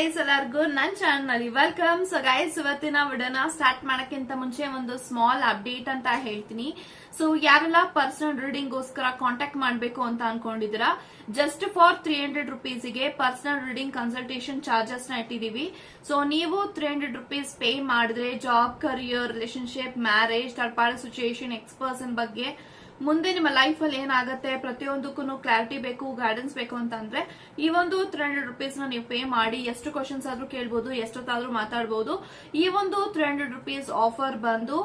Guys ಎಲ್ಲರಿಗೂ ನನ್ channel welcome so guys ಇವತ್ತಿನ ವಿಡಿಯೋನ ಸ್ಟಾರ್ಟ್ ಮಾಡಕ್ಕಿಂತ ಮುಂಚೆ ಒಂದು ಸ್ಮಾಲ್ ಅಪ್ಡೇಟ್ ಅಂತ ಹೇಳ್ತೀನಿ. ಸೊ ಯಾರೆಲ್ಲ ಪರ್ಸನಲ್ ರೀಡಿಂಗ್ ಗೋಸ್ಕರ ಕಾಂಟ್ಯಾಕ್ಟ್ ಮಾಡಬೇಕು ಅಂತ ಅನ್ಕೊಂಡಿದ್ದೀರಾ ಜಸ್ಟ್ ಫಾರ್ ತ್ರೀ ಹಂಡ್ರೆಡ್ ರುಪೀಸ್ಗೆ ಪರ್ಸನಲ್ ರೀಡಿಂಗ್ ಕನ್ಸಲ್ಟೇಷನ್ ಚಾರ್ಜಸ್ನ ಇಟ್ಟಿದೀವಿ ಸೊ ನೀವು ತ್ರೀ ಹಂಡ್ರೆಡ್ ರುಪೀಸ್ ಪೇ ಮಾಡಿದ್ರೆ job career relationship marriage party situation ex person ಬಗ್ಗೆ ಮುಂದೆ ನಿಮ್ಮ ಲೈಫ್ ಅಲ್ಲಿ ಏನಾಗುತ್ತೆ ಪ್ರತಿಯೊಂದಕ್ಕೂ ಕ್ಲಾರಿಟಿ ಬೇಕು ಗೈಡೆನ್ಸ್ ಬೇಕು ಅಂತಂದ್ರೆ, ಈ ಒಂದು ತ್ರೀ ಹಂಡ್ರೆಡ್ ರುಪೀಸ್ನ ನೀವು ಪೇ ಮಾಡಿ, ಎಷ್ಟು ಕ್ವಶನ್ಸ್ ಆದ್ರೂ ಕೇಳ್ಬೋದು, ಎಷ್ಟೊತ್ತಾದ್ರೂ ಮಾತಾಡಬಹುದು ಈ ಒಂದು ತ್ರೀ ಹಂಡ್ರೆಡ್ ರುಪೀಸ್ ಆಫರ್ ಬಂದು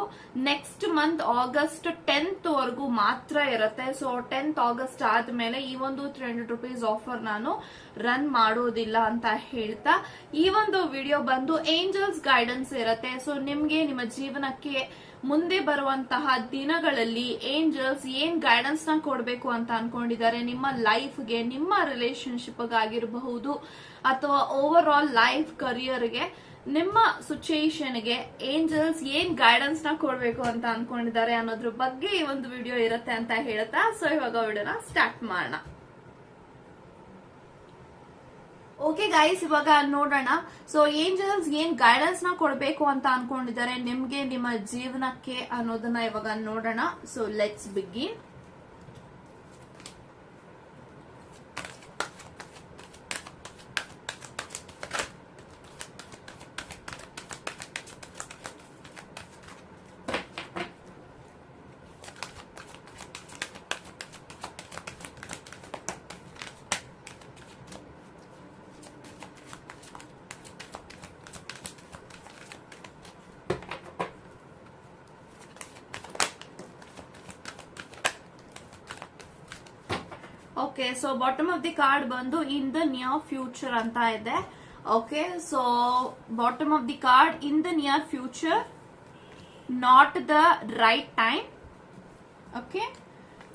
ನೆಕ್ಸ್ಟ್ ಮಂತ್ ಆಗಸ್ಟ್ ಟೆಂತ್ ವರೆಗೂ ಮಾತ್ರ ಇರುತ್ತೆ. ಸೊ ಟೆಂತ್ ಆಗಸ್ಟ್ ಆದ್ಮೇಲೆ ಈ ಒಂದು ತ್ರೀ ಹಂಡ್ರೆಡ್ ರುಪೀಸ್ ಆಫರ್ ನಾನು ರನ್ ಮಾಡೋದಿಲ್ಲ ಅಂತ ಹೇಳ್ತಾ, ಈ ಒಂದು ವಿಡಿಯೋ ಬಂದು ಏಂಜಲ್ಸ್ ಗೈಡೆನ್ಸ್ ಇರುತ್ತೆ. ಸೊ ನಿಮ್ಗೆ ನಿಮ್ಮ ಜೀವನಕ್ಕೆ ಮುಂದೆ ಬರುವಂತಹ ದಿನಗಳಲ್ಲಿ ಏಂಜಲ್ಸ್ ಏನ್ ಗೈಡೆನ್ಸ್ನ ಕೊಡಬೇಕು ಅಂತ ಅನ್ಕೊಂಡಿದ್ದಾರೆ? ನಿಮ್ಮ ಲೈಫ್ಗೆ ನಿಮ್ಮ ರಿಲೇಶನ್ಶಿಪ್ ಆಗಿರಬಹುದು ಅಥವಾ ಓವರ್ ಆಲ್ ಲೈಫ್ ಕರಿಯರ್ಗೆ ನಿಮ್ಮ ಸಿಚುಯೇಷನ್ಗೆ ಏಂಜಲ್ಸ್ ಏನ್ ಗೈಡೆನ್ಸ್ನ ಕೊಡಬೇಕು ಅಂತ ಅನ್ಕೊಂಡಿದ್ದಾರೆ ಅನ್ನೋದ್ರ ಬಗ್ಗೆ ಈ ಒಂದು ವಿಡಿಯೋ ಇರುತ್ತೆ ಅಂತ ಹೇಳ್ತಾ. ಸೊ ಇವಾಗ ವಿಡಿಯೋನ ಸ್ಟಾರ್ಟ್ ಮಾಡೋಣ. ಓಕೆ ಗೈಸ್ ಇವಾಗ ನೋಡೋಣ. ಸೊ ಏಂಜಲ್ಸ್ ಏನ್ ಗೈಡೆನ್ಸ್ನ ಕೊಡಬೇಕು ಅಂತ ಅನ್ಕೊಂಡಿದ್ದಾರೆ? ನಿಮ್ಗೆ ನಿಮ್ಮ ಜೀವನಕ್ಕೆ ಅನ್ನೋದನ್ನ ಇವಾಗ ನೋಡೋಣ. So let's begin okay so bottom of the card ಬಂದು ಇನ್ ದ ನಿಯರ್ ಫ್ಯೂಚರ್ ಅಂತ ಇದೆ. Okay so bottom of the card in the near future not the right time okay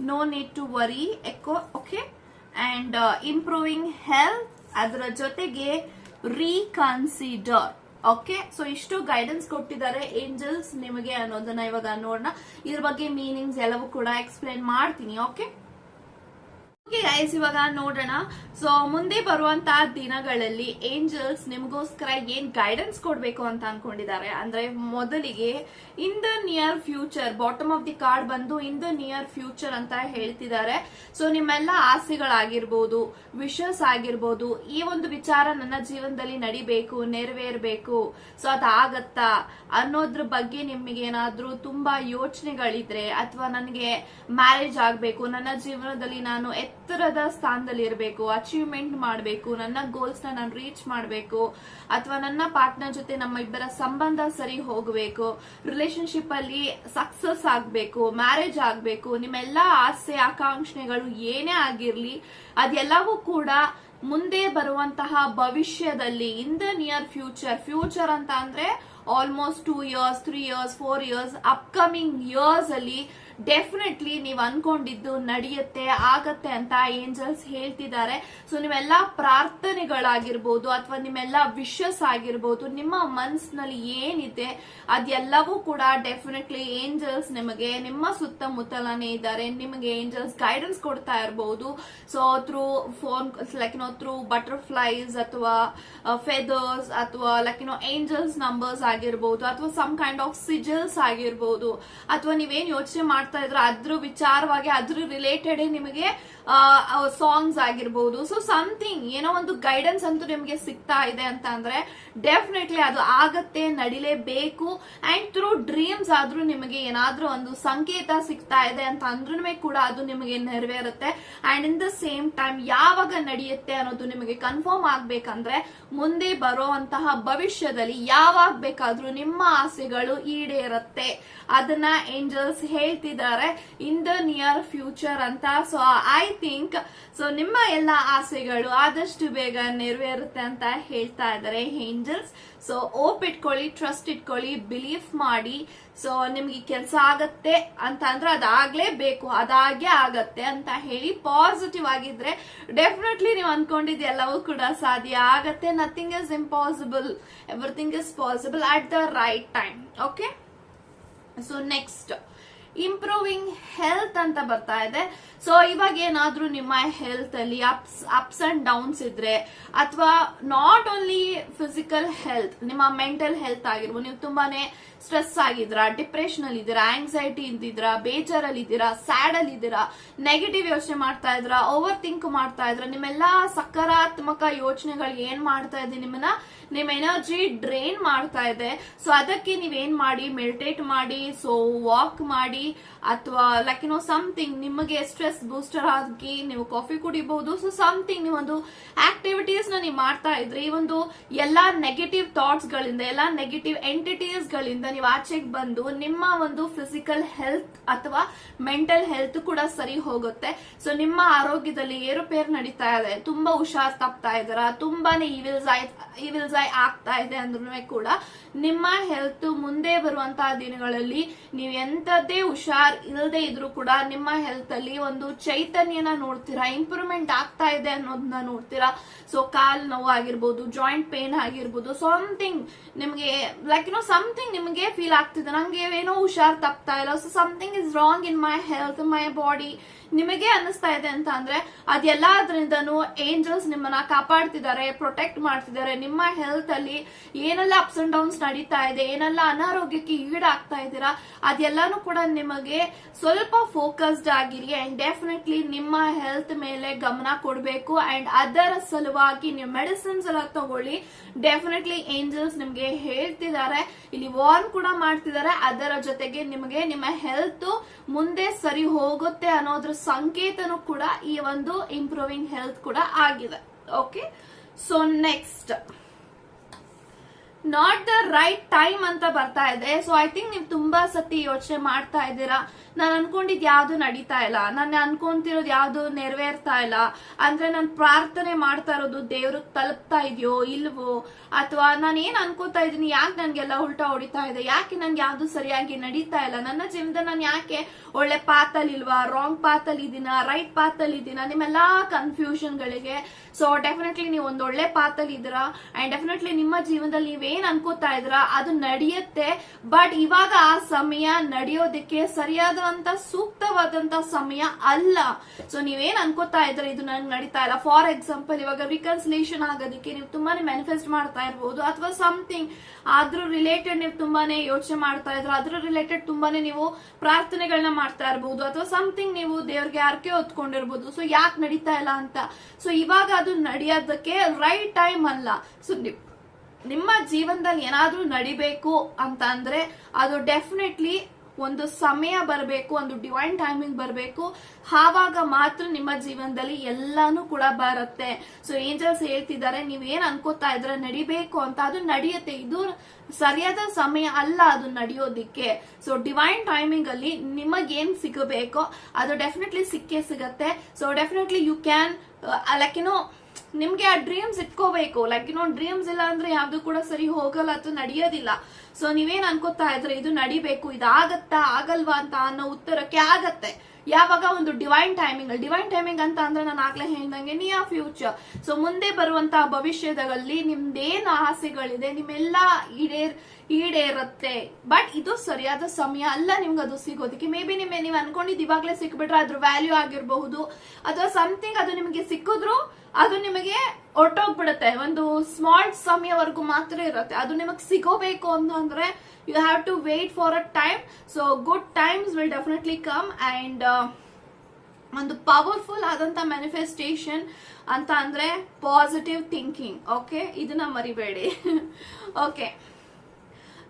no need to worry eco okay and improving health ಅದರ ಜೊತೆಗೆ reconsider okay so ಇಷ್ಟು guidance ಕೊಟ್ಟಿದ್ದಾರೆ angels ನಿಮಗೆ ಅನ್ನೋದನ್ನ ಇವಾಗ ನೋಡೋಣ. ಇದ್ರ ಬಗ್ಗೆ ಮೀನಿಂಗ್ಸ್ ಎಲ್ಲವೂ ಕೂಡ ಎಕ್ಸ್ಪ್ಲೇನ್ ಮಾಡ್ತೀನಿ ಓಕೆ ಗೈಸ್ ಇವಾಗ ನೋಡೋಣ. ಸೊ ಮುಂದೆ ಬರುವಂತ ದಿನಗಳಲ್ಲಿ ಏಂಜಲ್ಸ್ ನಿಮಗೋಸ್ಕರ ಏನ್ ಗೈಡೆನ್ಸ್ ಕೊಡ್ಬೇಕು ಅಂತ ಅನ್ಕೊಂಡಿದ್ದಾರೆ. ಅಂದ್ರೆ ಮೊದಲಿಗೆ in the near future bottom of the card ಬಂದು ಇನ್ ದ ನಿಯರ್ ಫ್ಯೂಚರ್ ಅಂತ ಹೇಳ್ತಿದ್ದಾರೆ. ಸೊ ನಿಮ್ಮೆಲ್ಲ ಆಸೆಗಳಾಗಿರ್ಬೋದು ವಿಷಸ್ ಆಗಿರ್ಬೋದು, ಈ ಒಂದು ವಿಚಾರ ನನ್ನ ಜೀವನದಲ್ಲಿ ನಡಿಬೇಕು, ನೆರವೇರ್ಬೇಕು. ಸೊ ಅದಾಗತ್ತಾ? ಅನ್ನೋದ್ರ ಬಗ್ಗೆ ನಿಮಗೆ ಏನಾದ್ರೂ ತುಂಬಾ ಯೋಚನೆಗಳಿದ್ರೆ, ಅಥವಾ ನನಗೆ ಮ್ಯಾರೇಜ್ ಆಗ್ಬೇಕು, ನನ್ನ ಜೀವನದಲ್ಲಿ ನಾನು ಎತ್ತರದ ಸ್ಥಾನದಲ್ಲಿ ಇರಬೇಕು ಅಚೀವ್ಮೆಂಟ್ ಮಾಡಬೇಕು, ನನ್ನ ಗೋಲ್ಸ್ ನಾನು ರೀಚ್ ಮಾಡಬೇಕು, ಅಥವಾ ನನ್ನ ಪಾರ್ಟ್ನರ್ ಜೊತೆ ನಮ್ಮ ಇಬ್ಬರ ಸಂಬಂಧ ಸರಿ ಹೋಗಬೇಕು ರಿಲೇಶನ್ಶಿಪ್ ಅಲ್ಲಿ ಸಕ್ಸಸ್ ಆಗಬೇಕು ಮ್ಯಾರೇಜ್ ಆಗಬೇಕು, ನಿಮ್ಮೆಲ್ಲ ಆಸೆ, ಆಕಾಂಕ್ಷೆಗಳು ಏನೇ ಆಗಿರಲಿ ಅದೆಲ್ಲವೂ ಕೂಡ ಮುಂದೆ ಬರುವಂತಹ ಭವಿಷ್ಯದಲ್ಲಿ in the near future future ಅಂತ ಅಂದ್ರೆ almost two years three years four years upcoming years ಅಲ್ಲಿ ಡೆಫಿನೆಟ್ಲಿ ನೀವು ಅನ್ಕೊಂಡಿದ್ದು ನಡೆಯುತ್ತೆ, ಆಗತ್ತೆ ಅಂತ ಏಂಜಲ್ಸ್ ಹೇಳ್ತಿದ್ದಾರೆ. ಸೊ ನಿಮ್ಮೆಲ್ಲ ಪ್ರಾರ್ಥನೆಗಳಾಗಿರ್ಬೋದು ಅಥವಾ ನಿಮ್ಮೆಲ್ಲ ವಿಶಸ್ ಆಗಿರ್ಬೋದು, ನಿಮ್ಮ ಮನ್ಸಿನಲ್ಲಿ ಏನಿದೆ ಅದೆಲ್ಲವೂ ಕೂಡ ಡೆಫಿನೆಟ್ಲಿ ಏಂಜಲ್ಸ್ ನಿಮಗೆ, ನಿಮ್ಮ ಸುತ್ತಮುತ್ತಲನೇ ಇದ್ದಾರೆ, ನಿಮಗೆ ಏಂಜಲ್ಸ್ ಗೈಡೆನ್ಸ್ ಕೊಡ್ತಾ ಇರಬಹುದು so through phone like know through butterflies ಅಥವಾ ಫೆದರ್ಸ್ ಅಥವಾ ಲೈಕ್ ನೋ ಏಂಜಲ್ಸ್ ನಂಬರ್ಸ್ ಆಗಿರ್ಬೋದು, ಅಥವಾ ಸಮ್ ಕೈಂಡ್ ಆಫ್ ಸಿಜಲ್ಸ್ ಆಗಿರ್ಬೋದು, ಅಥವಾ ನೀವೇನು ಯೋಚನೆ ಮಾಡ್ತಾ ಇದ್ರ, ಅದ್ರ ವಿಚಾರವಾಗಿ, ಅದ್ರ ರಿಲೇಟೆಡ್ ನಿಮಗೆ ಸಾಂಗ್ಸ್ ಆಗಿರ್ಬೋದು. ಸೊ ಸಮಥಿಂಗ್ ಏನೋ ಒಂದು ಗೈಡೆನ್ಸ್ ಅಂತೂ ನಿಮಗೆ ಸಿಗ್ತಾ ಇದೆ ಅಂತ ಅಂದ್ರೆ ಡೆಫಿನೆಟ್ಲಿ ಅದು ಆಗತ್ತೆ, ನಡಿಲೇಬೇಕು. ಅಂಡ್ ಥ್ರೂ ಡ್ರೀಮ್ಸ್ ಆದ್ರೂ ನಿಮಗೆ ಏನಾದ್ರೂ ಒಂದು ಸಂಕೇತ ಸಿಗ್ತಾ ಇದೆ ಅಂತ ಅಂದ್ರೂ ಕೂಡ ಅದು ನಿಮಗೆ ನೆರವೇರುತ್ತೆ. And in the same time ಯಾವಾಗ ನಡೆಯುತ್ತೆ ಅನ್ನೋದು ನಿಮಗೆ ಕನ್ಫರ್ಮ್ ಆಗ್ಬೇಕಂದ್ರೆ, ಮುಂದೆ ಬರುವಂತಹ ಭವಿಷ್ಯದಲ್ಲಿ ಯಾವಾಗ ಬೇಕಾದ್ರೂ ನಿಮ್ಮ ಆಸೆಗಳು ಈಡೇರುತ್ತೆ. ಅದನ್ನ ಏಂಜಲ್ಸ್ ಹೇಳ್ತಿದ್ದಾರೆ. ಇನ್ ದ ನಿಯರ್ ಫ್ಯೂಚರ್ ಅಂತ. ಸೊ ಐ ಥಿಂಕ್ ಸೊ ನಿಮ್ಮ ಎಲ್ಲ ಆಸೆಗಳು ಆದಷ್ಟು ಬೇಗ ನೆರವೇರುತ್ತೆ ಅಂತ ಹೇಳ್ತಾ ಇದ್ದಾರೆ ಏಂಜಲ್ಸ್ ಸೊ ಓಪ್ ಇಟ್ಕೊಳ್ಳಿ ಟ್ರಸ್ಟ್ ಇಟ್ಕೊಳ್ಳಿ ಬಿಲೀಫ್ ಮಾಡಿ. ಸೊ ನಿಮ್ಗೆ ಕೆಲಸ ಆಗತ್ತೆ ಅಂತ ಅಂದ್ರೆ ಅದಾಗ್ಲೇಬೇಕು, ಅದಾಗೆ ಆಗತ್ತೆ ಅಂತ ಹೇಳಿ ಪಾಸಿಟಿವ್ ಆಗಿದ್ರೆ ಡೆಫಿನೆಟ್ಲಿ ನೀವು ಅನ್ಕೊಂಡಿದ್ದು ಎಲ್ಲವೂ ಕೂಡ ಸಾಧ್ಯ ಆಗತ್ತೆ. Nothing is impossible everything is possible at the right time okay so next improving health ಅಂತ ಬರ್ತಾ ಇದೆ. ಸೊ ಇವಾಗ ಏನಾದ್ರೂ ನಿಮ್ಮ ಹೆಲ್ತ್ ಅಲ್ಲಿ ಅಪ್ಸ್ ಅಪ್ಸ್ ಅಂಡ್ ಡೌನ್ಸ್ ಇದ್ರೆ, ಅಥವಾ ನಾಟ್ ಓನ್ಲಿ ಫಿಸಿಕಲ್ ಹೆಲ್ತ್ ನಿಮ್ಮ ಮೆಂಟಲ್ ಹೆಲ್ತ್ ಆಗಿರ್ಬೋದು, ನೀವು ತುಂಬಾನೇ ಸ್ಟ್ರೆಸ್ ಆಗಿದ್ದೀರಾ ಡಿಪ್ರೆಷನ್ ಅಲ್ಲಿ ಇದ್ದೀರಾ ಆಂಗ್ಸೈಟಿ ಇದ್ದೀರಾ, ಬೇಜಾರಲ್ಲಿ ಇದ್ದೀರಾ ಸ್ಯಾಡ್ ಅಲ್ಲಿ ಇದ್ದೀರಾ ನೆಗೆಟಿವ್ ಯೋಚನೆ ಮಾಡ್ತಾ ಇದ್ದೀರಾ ಓವರ್ ಥಿಂಕ್ ಮಾಡ್ತಾ ಇದ್ರ ನಿಮ್ಮೆಲ್ಲ ಸಕಾರಾತ್ಮಕ ಯೋಚನೆಗಳು ಏನ್ ಮಾಡ್ತಾ ಇದೆ ನಿಮ್ಮನ್ನ? ನಿಮ್ಮ ಎನರ್ಜಿ ಡ್ರೈನ್ ಮಾಡ್ತಾ ಇದೆ. ಸೊ ಅದಕ್ಕೆ ನೀವೇನ್ ಮಾಡಿ? ಮೆಡಿಟೇಟ್ ಮಾಡಿ ಸೊ ವಾಕ್ ಮಾಡಿ, ಅಥವಾ ಲೈಕ್ ನೋ ಸಮಥಿಂಗ್ ನಿಮಗೆ ಸ್ಟ್ರೆಸ್ ಬೂಸ್ಟರ್ ಆಗಿ ನೀವು ಕಾಫಿ ಕುಡಿಬಹುದು ಸೊ ಸಮಥಿಂಗ್ ನೀವೊಂದು ಆಕ್ಟಿವಿಟೀಸ್ ನೀವು ಮಾಡ್ತಾ ಇದ್ರೆ. ಈ ಒಂದು ಎಲ್ಲಾ ನೆಗೆಟಿವ್ ಥಾಟ್ಸ್ ಗಳಿಂದ, ಎಲ್ಲಾ ನೆಗೆಟಿವ್ ಎಂಟಿಟೀಸ್ ಗಳಿಂದ ನೀವು ಆಚೆಗೆ ಬಂದು ನಿಮ್ಮ ಒಂದು ಫಿಸಿಕಲ್ ಹೆಲ್ತ್ ಅಥವಾ ಮೆಂಟಲ್ ಹೆಲ್ತ್ ಕೂಡ ಸರಿ ಹೋಗುತ್ತೆ. ಸೊ ನಿಮ್ಮ ಆರೋಗ್ಯದಲ್ಲಿ ಏರುಪೇರು ನಡೀತಾ ಇದೆ. ತುಂಬಾ ಹುಷಾರ್ ತಪ್ತಾ ಇದಾರ ತುಂಬಾನೇ ವಿಲ್ಸ್ ಇವಿಲ್ಸ್ ಆಗ್ತಾ ಇದೆ ಅಂದ್ರೂ ಕೂಡ ನಿಮ್ಮ ಹೆಲ್ತ್ ಮುಂದೆ ಬರುವಂತಹ ದಿನಗಳಲ್ಲಿ ನೀವು ಎಂತದ್ದೇ ಹುಷಾರ್ ಇಲ್ಲದೆ ಇದ್ರೂ ಕೂಡ ನಿಮ್ಮ ಹೆಲ್ತ್ ಅಲ್ಲಿ ಒಂದು ಚೈತನ್ಯನ ನೋಡ್ತೀರಾ? ಇಂಪ್ರೂವ್ಮೆಂಟ್ ಆಗ್ತಾ ಇದೆ ಅನ್ನೋದನ್ನ ನೋಡ್ತೀರಾ? ಸೊ ಕಾಲ್ ನೋವು ಆಗಿರ್ಬೋದು ಜಾಯಿಂಟ್ ಪೇನ್ ಆಗಿರ್ಬೋದು ಸಮಥಿಂಗ್ ನಿಮ್ಗೆ ಲೈಕ್ ನೋ ಸಮಥಿಂಗ್ ನಿಮಗೆ ಫೀಲ್ ಆಗ್ತಿದೆ. ನಂಗೆ ಏನೋ ಹುಷಾರ್ ತಪ್ತಾ ಇಲ್ಲ so something is wrong in my health my body ನಿಮಗೆ ಅನಿಸ್ತಾ ಇದೆ ಅಂತ ಅಂದ್ರೆ ಅದೆಲ್ಲದ್ರಿಂದನೂ ಏಂಜಲ್ಸ್ ನಿಮ್ಮನ್ನ ಕಾಪಾಡ್ತಿದ್ದಾರೆ ಪ್ರೊಟೆಕ್ಟ್ ಮಾಡ್ತಿದ್ದಾರೆ. ನಿಮ್ಮ ಹೆಲ್ತ್ ಅಲ್ಲಿ ಏನೆಲ್ಲ ಅಪ್ಸ್ ಅಂಡ್ ಡೌನ್ಸ್ ನಡೀತಾ ಇದೆ, ಏನೆಲ್ಲ ಅನಾರೋಗ್ಯಕ್ಕೆ ಈಡಾಗ್ತಾ ಇದ್ದೀರಾ, ಅದೆಲ್ಲಾನು ಕೂಡ ನಿಮಗೆ ಸ್ವಲ್ಪ ಫೋಕಸ್ಡ್ ಆಗಿರಿ ಅಂಡ್ ಡೆಫಿನೆಟ್ಲಿ ನಿಮ್ಮ ಹೆಲ್ತ್ ಮೇಲೆ ಗಮನ ಕೊಡಬೇಕು. ಅಂಡ್ ಅದರ ಸಲುವಾಗಿ ನೀವು ಮೆಡಿಸಿನ್ಸ್ ಎಲ್ಲ ತಗೊಳ್ಳಿ. ಡೆಫಿನೆಟ್ಲಿ ಏಂಜಲ್ಸ್ ನಿಮ್ಗೆ ಹೇಳ್ತಿದ್ದಾರೆ. ಇಲ್ಲಿ ವಾರ್ನ್ ಕೂಡ ಮಾಡ್ತಿದ್ದಾರೆ. ಅದರ ಜೊತೆಗೆ ನಿಮಗೆ ನಿಮ್ಮ ಹೆಲ್ತ್ ಮುಂದೆ ಸರಿ ಹೋಗುತ್ತೆ ಅನ್ನೋದ್ರ ಸಂಕೇತನೂ ಕೂಡ ಈ ಒಂದು ಇಂಪ್ರೂವಿಂಗ್ ಹೆಲ್ತ್ ಕೂಡ ಆಗಿದೆ. Okay so next not the right time ಅಂತ ಬರ್ತಾ ಇದೆ. ಸೊ ಐ ಥಿಂಕ್ ನೀವು ತುಂಬಾ ಸತಿ ಯೋಚನೆ ಮಾಡ್ತಾ ಇದ್ದೀರಾ. ನಾನು ಅನ್ಕೊಂಡಿದ್ ಯಾವ್ದು ನಡೀತಾ ಇಲ್ಲ. ನಾನು ಅನ್ಕೊಂತಿರೋದು ಯಾವ್ದು ನೆರವೇರ್ತಾ ಇಲ್ಲ. ಅಂದ್ರೆ ನಾನು ಪ್ರಾರ್ಥನೆ ಮಾಡ್ತಾ ಇರೋದು ದೇವ್ರಿಗೆ ತಲುಪ್ತಾ ಇದೆಯೋ, ಇಲ್ವೋ? ಅಥವಾ ನಾನು ಏನ್ ಅನ್ಕೋತಾ ಇದೀನಿ ಯಾಕೆ ನನ್ಗೆಲ್ಲ ಉಲ್ಟಾ ಹೊಡಿತಾ ಇದೆ? ಯಾಕೆ ನಂಗೆ ಯಾವ್ದು ಸರಿಯಾಗಿ ನಡೀತಾ ಇಲ್ಲ? ನನ್ನ ಜೀವನದ ನಾನು ಯಾಕೆ ಒಳ್ಳೆ ಪಾತಲ್ಲಿ ಇಲ್ವಾ? ರಾಂಗ್ ಪಾತಲ್ಲಿ ಇದೀನಾ? ರೈಟ್ ಪಾತಲ್ಲಿ ಇದೀನ? ನಿಮ್ಮೆಲ್ಲಾ ಕನ್ಫ್ಯೂಷನ್ ಗಳಿಗೆ. ಸೊ ಡೆಫಿನೆಟ್ಲಿ ನೀವು ಒಂದ್ ಒಳ್ಳೆ ಪಾತಲ್ಲಿ ಇದ್ದೀರಾ? ಅಂಡ್ ಡೆಫಿನೆಟ್ಲಿ ನಿಮ್ಮ ಜೀವನದಲ್ಲಿ ನೀವೇನ್ ಅನ್ಕೋತಾ ಇದ್ದೀರಾ? ಅದು ನಡೆಯುತ್ತೆ. ಬಟ್ ಇವಾಗ ಆ ಸಮಯ ನಡೆಯೋದಕ್ಕೆ ಸರಿಯಾದಂತ ಸೂಕ್ತವಾದಂತ ಸಮಯ ಅಲ್ಲ. ಸೊ ನೀವೇನ್ ಅನ್ಕೋತಾ ಇದ್ರೆ ಇದು ನಂಗೆ ನಡೀತಾ ಇಲ್ಲ. ಫಾರ್ ಎಕ್ಸಾಂಪಲ್ ಇವಾಗ ರಿಕನ್ಸಿಲೇಷನ್ ಆಗೋದಕ್ಕೆ ನೀವು ತುಂಬಾನೇ ಮ್ಯಾನಿಫೆಸ್ಟ್ ಮಾಡ್ತಾ ಇರ್ಬೋದು. ಅಥವಾ ಸಮಥಿಂಗ್ ಅದ್ರ ರಿಲೇಟೆಡ್ ನೀವು ತುಂಬಾನೇ ಯೋಚನೆ ಮಾಡ್ತಾ ಇದ್ರೆ ಅದ್ರ ರಿಲೇಟೆಡ್ ತುಂಬಾನೇ ನೀವು ಪ್ರಾರ್ಥನೆಗಳನ್ನ ಮಾಡ್ತಾ ಇರ್ಬೋದು. ಅಥವಾ ಸಮಥಿಂಗ್ ನೀವು ದೇವ್ರಿಗೆ ಅರ್ಕೆ ಹೊತ್ಕೊಂಡಿರ್ಬೋದು. ಸೊ ಯಾಕೆ ನಡೀತಾ ಇಲ್ಲ ಅಂತ? ಸೊ ಇವಾಗ ಅದು ನಡೆಯೋದಕ್ಕೆ ರೈಟ್ ಟೈಮ್ ಅಲ್ಲ. ಸೊ ನಿಮ್ಮ ಜೀವನದಲ್ಲಿ ಏನಾದ್ರೂ ನಡಿಬೇಕು ಅಂತ ಅಂದ್ರೆ ಅದು ಡೆಫಿನೆಟ್ಲಿ ಒಂದು ಸಮಯ ಬರಬೇಕು, ಒಂದು ಡಿವೈನ್ ಟೈಮಿಂಗ್ ಬರಬೇಕು. ಆವಾಗ ಮಾತ್ರ ನಿಮ್ಮ ಜೀವನದಲ್ಲಿ ಎಲ್ಲಾನು ಕೂಡ ಬರುತ್ತೆ. ಸೊ ಏಂಜಲ್ಸ್ ಹೇಳ್ತಿದ್ದಾರೆ, ನೀವ್ ಏನ್ ಅನ್ಕೋತಾ ಇದ್ರೆ ನಡಿಬೇಕು ಅಂತ, ಅದು ನಡೆಯುತ್ತೆ. ಇದು ಸರಿಯಾದ ಸಮಯ ಅಲ್ಲ ಅದು ನಡೆಯೋದಿಕ್ಕೆ. ಸೊ ಡಿವೈನ್ ಟೈಮಿಂಗ್ ಅಲ್ಲಿ ನಿಮಗೇನ್ ಸಿಗಬೇಕೋ, ಅದು ಡೆಫಿನೆಟ್ಲಿ ಸಿಕ್ಕೇ ಸಿಗತ್ತೆ. So definitely you can like ಏನೋ ನಿಮ್ಗೆ ಆ ಡ್ರೀಮ್ಸ್ ಇಟ್ಕೋಬೇಕು. ಲೈಕ್ ಏನೋ ಡ್ರೀಮ್ಸ್ ಇಲ್ಲ ಅಂದ್ರೆ ಯಾವ್ದು ಕೂಡ ಸರಿ ಹೋಗಲ್ಲ ಅಥವಾ ನಡೆಯೋದಿಲ್ಲ. ಸೊ ನೀವೇನ್ ಅನ್ಕೋತಾ ಇದ್ರೆ ಇದು ನಡಿಬೇಕು, ಇದಾಗತ್ತಾ, ಆಗಲ್ವಾ ಅಂತ ಅನ್ನೋ ಉತ್ತರಕ್ಕೆ ಆಗತ್ತೆ. ಯಾವಾಗ ಒಂದು ಡಿವೈನ್ ಟೈಮಿಂಗ್ ಡಿವೈನ್ ಟೈಮಿಂಗ್ ಅಂತ ಅಂದ್ರೆ ನಾನು ಆಗ್ಲೇ ಹೇಳ್ದಂಗೆ ನಿಯಾ ಫ್ಯೂಚರ್ ಸೊ ಮುಂದೆ ಬರುವಂತಹ ಭವಿಷ್ಯದಲ್ಲಿ ನಿಮ್ದೇನು ಆಸೆಗಳಿದೆ, ನಿಮ್ಮೆಲ್ಲ ಈಡೇರ್ ಈಡೇರುತ್ತೆ. ಬಟ್ ಇದು ಸರಿಯಾದ ಸಮಯ ಅಲ್ಲ ನಿಮ್ಗೆ ಅದು ಸಿಗೋದಕ್ಕೆ. ಮೇ ಬಿ ನಿಮಗೆ ನೀವು ಅನ್ಕೊಂಡಿದ್ದು ಇವಾಗ್ಲೇ ಸಿಕ್ಬಿಟ್ರೆ ಅದ್ರ ವ್ಯಾಲ್ಯೂ ಆಗಿರಬಹುದು. ಅಥವಾ ಸಮಥಿಂಗ್ ಅದು ನಿಮಗೆ ಸಿಕ್ಕಿದ್ರು ಅದು ನಿಮಗೆ ಹೊರಟೋಗ್ಬಿಡುತ್ತೆ. ಒಂದು ಸ್ಮಾಲ್ ಸಮಯವರೆಗೂ ಮಾತ್ರ ಇರುತ್ತೆ. ಅದು ನಿಮಗೆ ಸಿಗೋಬೇಕು ಅಂತಂದ್ರೆ you have to wait for a time so good times will definitely come and ಒಂದು ಪವರ್ಫುಲ್ ಆದಂತ ಮ್ಯಾನಿಫೆಸ್ಟೇಷನ್ ಅಂತ ಅಂದ್ರೆ ಪಾಸಿಟಿವ್ ಥಿಂಕಿಂಗ್ ಓಕೆ ಇದನ್ನ ಮರಿಬೇಡಿ. Okay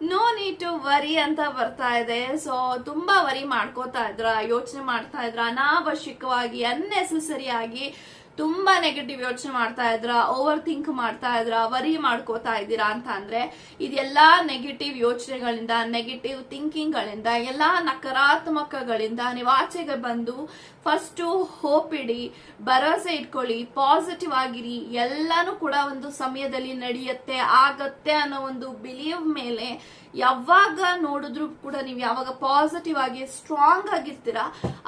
no need to worry ಅಂತ ಬರ್ತಾ ಇದೆ. ಸೊ ತುಂಬಾ ವರಿ ಮಾಡ್ಕೋತಾ ಇದ್ರ, ಯೋಚನೆ ಮಾಡ್ತಾ ಇದ್ರ, ಅನಾವಶ್ಯಕವಾಗಿ ಅನ್ನೆಸೆಸರಿ ಆಗಿ ತುಂಬಾ ನೆಗೆಟಿವ್ ಯೋಚನೆ ಮಾಡ್ತಾ ಇದ್ರ ಓವರ್ ಥಿಂಕ್ ಮಾಡ್ತಾ ಇದ್ರ ವರಿ ಮಾಡ್ಕೋತಾ ಇದ್ದೀರಾ ಅಂತ ಅಂದ್ರೆ ಇದೆಲ್ಲಾ ನೆಗೆಟಿವ್ ಯೋಚನೆಗಳಿಂದ ನೆಗೆಟಿವ್ ಥಿಂಕಿಂಗ್ ಗಳಿಂದ ಎಲ್ಲಾ ನಕಾರಾತ್ಮಕಗಳಿಂದ ನೀವು ಆಚೆಗೆ ಬಂದು ಫಸ್ಟ್ ಹೋಪ್ ಇಡಿ, ಭರವಸೆ ಇಟ್ಕೊಳ್ಳಿ ಪಾಸಿಟಿವ್ ಆಗಿರಿ, ಎಲ್ಲಾನು ಕೂಡ ಒಂದು ಸಮಯದಲ್ಲಿ ನಡೆಯುತ್ತೆ, ಆಗತ್ತೆ ಅನ್ನೋ ಒಂದು ಬಿಲೀವ್ ಮೇಲೆ ಯಾವಾಗ ನೋಡಿದ್ರು ಕೂಡ ನೀವು ಯಾವಾಗ ಪಾಸಿಟಿವ್ ಆಗಿ ಸ್ಟ್ರಾಂಗ್ ಆಗಿರ್ತೀರಾ,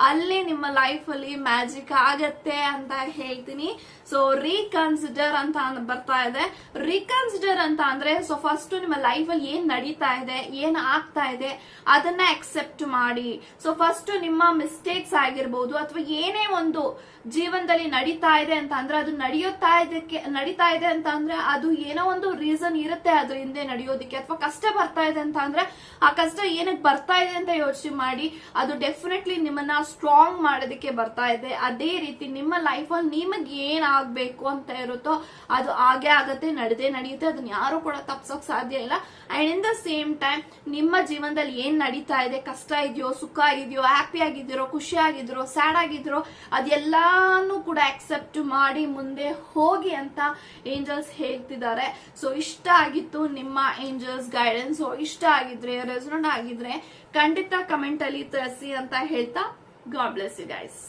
ಅಲ್ಲೇ ನಿಮ್ಮ ಲೈಫ್ ಅಲ್ಲಿ ಮ್ಯಾಜಿಕ್ ಆಗತ್ತೆ ಅಂತ ಹೇಳ್ತೀನಿ. ಸೊ ರೀಕನ್ಸಿಡರ್ ಅಂತ ಬರ್ತಾ ಇದೆ. ರೀಕನ್ಸಿಡರ್ ಅಂತ ಅಂದ್ರೆ ಸೊ ಫಸ್ಟ್ ನಿಮ್ಮ ಲೈಫ್ ಅಲ್ಲಿ ಏನ್ ನಡೀತಾ ಇದೆ, ಏನ್ ಆಗ್ತಾ ಇದೆ, ಅದನ್ನ ಅಕ್ಸೆಪ್ಟ್ ಮಾಡಿ. ಸೊ ಫಸ್ಟ್ ನಿಮ್ಮ ಮಿಸ್ಟೇಕ್ಸ್ ಆಗಿರ್ಬೋದು ಅಥವಾ ಏನೇ ಒಂದು ಜೀವನದಲ್ಲಿ ನಡೀತಾ ಇದೆ ಅಂತ ಅಂದ್ರೆ, ಅದು ನಡೆಯುತ್ತಾ ಇದಕ್ಕೆ, ನಡೀತಾ ಇದೆ ಅಂತ ಅಂದ್ರೆ, ಅದು ಏನೋ ಒಂದು ರೀಸನ್ ಇರುತ್ತೆ ಅದ್ರ ಹಿಂದೆ ನಡೆಯೋದಕ್ಕೆ. ಅಥವಾ ಕಷ್ಟ ಬರ್ತಾ ಇದೆ ಅಂತ ಅಂದ್ರೆ, ಆ ಕಷ್ಟ ಏನಕ್ಕೆ ಬರ್ತಾ ಇದೆ ಅಂತ ಯೋಚನೆ ಮಾಡಿ, ಅದು ಡೆಫಿನೆಟ್ಲಿ ನಿಮ್ಮನ್ನ ಸ್ಟ್ರಾಂಗ್ ಮಾಡೋದಕ್ಕೆ ಬರ್ತಾ ಇದೆ. ಅದೇ ರೀತಿ ನಿಮ್ಮ ಲೈಫಲ್ಲಿ ನಿಮಗೆ ಏನ್ ಆಗ್ಬೇಕು ಅಂತ ಇರುತ್ತೋ ಅದು ಆಗೇ ಆಗತ್ತೆ, ನಡೆದೇ ನಡೆಯುತ್ತೆ, ಅದನ್ನ ಯಾರು ಕೂಡ ತಪ್ಸೋಕ್ ಸಾಧ್ಯ ಇಲ್ಲ. And in the same time ನಿಮ್ಮ ಜೀವನದಲ್ಲಿ ಏನ್ ನಡೀತಾ ಇದೆ? ಕಷ್ಟ ಇದೆಯೋ, ಸುಖ ಇದೆಯೋ ಹ್ಯಾಪಿ ಆಗಿದ್ದೀರೋ, ಖುಷಿ ಆಗಿದ್ರೋ ಸ್ಯಾಡ್ ಆಗಿದ್ರೋ ಅದೆಲ್ಲಾನು ಕೂಡ ಅಕ್ಸೆಪ್ಟ್ ಮಾಡಿ ಮುಂದೆ ಹೋಗಿ ಅಂತ ಏಂಜಲ್ಸ್ ಹೇಳ್ತಿದ್ದಾರೆ. ಸೊ ಇಷ್ಟ ಆಗಿತ್ತು ನಿಮ್ಮ ಏಂಜಲ್ಸ್ ಗೈಡೆನ್ಸ್ ಇಷ್ಟ ಆಗಿದ್ರೆ ರೆಸೋನ್ ಆಗಿದ್ರೆ ಖಂಡಿತ ಕಮೆಂಟ್ ಅಲ್ಲಿ ತಿಳಿಸಿ ಅಂತ ಹೇಳ್ತಾ ಗಾಡ್ ಬ್ಲೆಸ್ ಯು ಗೈಸ್